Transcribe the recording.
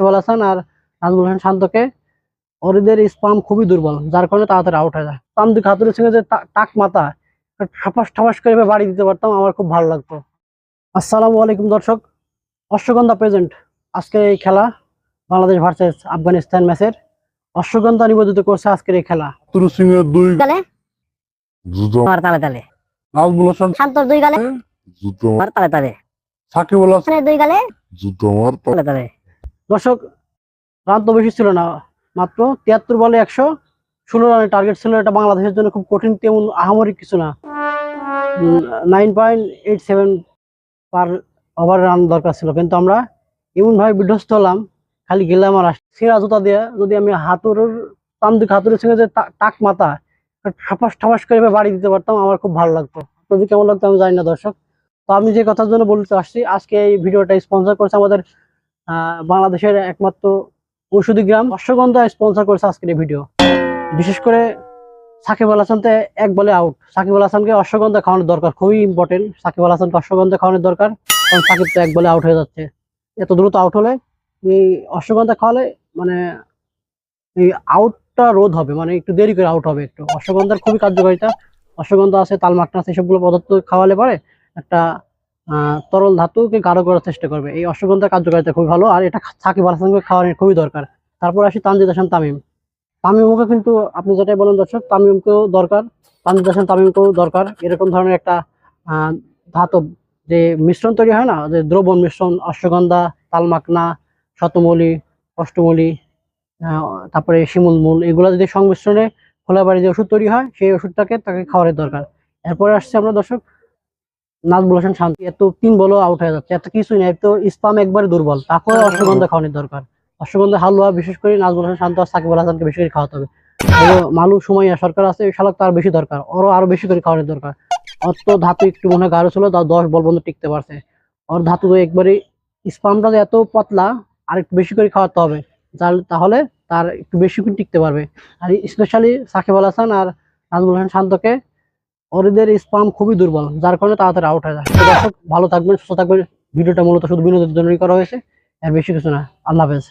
সাকিব আল হাসান আর নাজমুল হাসান শান্তকে। ওদের স্পাম খুবই দুর্বল যার কারণে তাড়াতাড়ি আউট হয়ে যায়। তামদি খাতুরের সঙ্গে যে টাক মাথা ঠাপাস ঠাপাস করে বাড়ি দিতে পারতাম আমার খুব ভালো লাগতো। আসসালামু আলাইকুম দর্শক। অশ্বগন্ধা প্রেজেন্ট আজকের এই খেলা বাংলাদেশ ভার্সেস আফগানিস্তান ম্যাচের অশ্বগন্ধা নিবেদিত করছে আজকের এই খেলা। তুরু সিং এর দুই গালে? জুতো তালে তালে। নাজমুল হাসান শান্তর দুই গালে? জুতো তালে তালে। সাকিব আল হাসানের দুই গালে? জুতো আমার তালে তালে। দর্শক, রান তো বেশি ছিল না, মাত্র তিয়াত্তর বলে একশো ষোলো রানের টার্গেট ছিল। এটা বাংলাদেশের জন্য খুব কঠিন, তেমন আহামরি কিছু না। Nine point eight seven per over run দরকার ছিল। কিন্তু আমরা এমনভাবে বিধ্বস্ত হলাম, খালি গেলাম আর আসলাম। ছেঁড়া জুতা দিয়ে যদি আমি হাতুরের তামদিক হাতুরের সঙ্গে যে টাক মাথা, ঠাপাস ঠাপাস করে বাড়ি দিতে পারতাম, আমার খুব ভালো লাগতো। আপনাদের কেমন লাগতো আমি জানি না দর্শক। তো আমি যে কথার জন্য বলতে আসছি, আজকে এই ভিডিওটা স্পন্সর করছে আমাদের বাংলাদেশের একমাত্র ঔষধি গ্রাম অশ্বগন্ধা স্পন্সর করেছে আজকের এই ভিডিও বিশেষ করে সাকিব আল হাসানতে এক বলে আউট সাকিব আল হাসানকে অশ্বগন্ধা খাওয়ানোর দরকার খুবই ইম্পর্টেন্ট সাকিব আল হাসানকে অশ্বগন্ধা খাওয়ানোর দরকার, কারণ সাকিব তো এক বলে আউট হয়ে যাচ্ছে। এত দ্রুত আউট হলে এই অশ্বগন্ধা খাওয়ালে মানে এই আউটটা রোধ হবে মানে একটু দেরি করে আউট হবে একটু। অশ্বগন্ধার খুবই কার্যকারিতা। অশ্বগন্ধা আছে তালমাকনা আছে, এসবগুলো পদার্থ খাওয়ালে পরে একটা তরল ধাতুকে গাঢ় করার চেষ্টা করবে। এই অশ্বগন্ধার কার্যকারিতা খুবই ভালো, আর এটা সাকিব আল হাসানকে খাওয়ানোর খুবই দরকার। তারপর আসি তানজিদ হাসান তামিম। তামিমকে কিন্তু আপনি যেটাই বলেন দর্শক, তামিমকেও দরকার, তানজিদ হাসান তামিমকেও দরকার। এরকম ধরনের একটা ধাতব যে মিশ্রণ তৈরি হয় না, যে দ্রবণ মিশ্রণ, অশ্বগন্ধা, তালমাকনা, শতমূলি, অষ্টমূলি তারপরে শিমুল মূল, এগুলো যদি সংমিশ্রণে খোলা বাড়ি যে ওষুধ তৈরি হয়, সেই ওষুধটাকে তাকে খাওয়ানোর দরকার। এরপরে আসছে আমরা দর্শক নাজমুল হাসান শান্তি। এত তিন বলও আউট হয়ে যাচ্ছে এত কিছুই না এত ইসলাম একবারে দুর্বল। তাকেও অশ্বগন্ধা খাওয়ানোর দরকার। অশ্বগন্ধা হালুয়া বিশেষ করে হাসান শান্ত আর হাসানকে বেশি করে খাওয়াতে হবে। ও মালু সুমাইয়া সরকার আছে এই শালক তার বেশি দরকার। ওরও আরও বেশি করে খাওয়ানোর দরকার। ওর তো ধাতু একটু মনে হয় গাঢ় ছিল তাও দশ বল বন্ধ টিকতে পারছে। ওর ধাতু তো একবারে স্পামটা এত পাতলা আর একটু বেশি করে খাওয়াতে হবে তাহলে তার একটু বেশি করে টিকতে পারবে। আর স্পেশালি সাকিব আল হাসান আর নাজমুল হাসান শান্তকে ওদের স্পাম খুবই দুর্বল, যার কারণে তাড়াতাড়ি আউট হয়ে যায়। দর্শক, ভালো থাকবেন, সুস্থ থাকবেন। ভিডিওটা মূলত শুধু বিনোদনের জন্যই করা হয়েছে আর বেশি কিছু না। আল্লাহ হাফেজ।